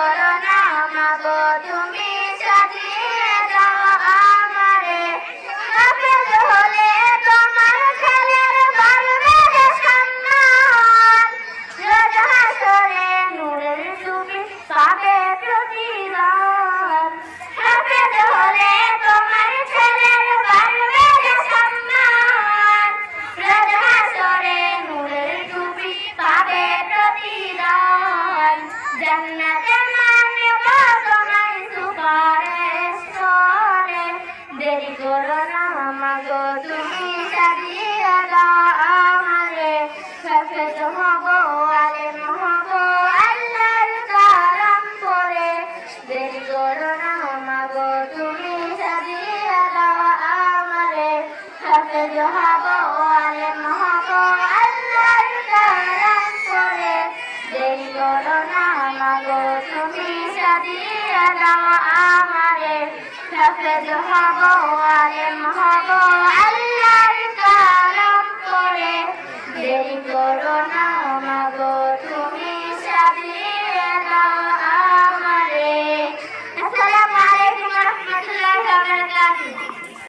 করো না মাগো তুমি সাজিয়ে তুমি দাও আমারে সফেদ হব আলেম হব আল্লাহর কালাম পড়ে দেরি করো না মাগো তুমি সাজিয়ে দাও আমারে সফেদ হব আলেম হব আল্লাহর কালাম পড়ে দেরি করো না মাগো তুমি সাজিয়ে দাও সফেদ হব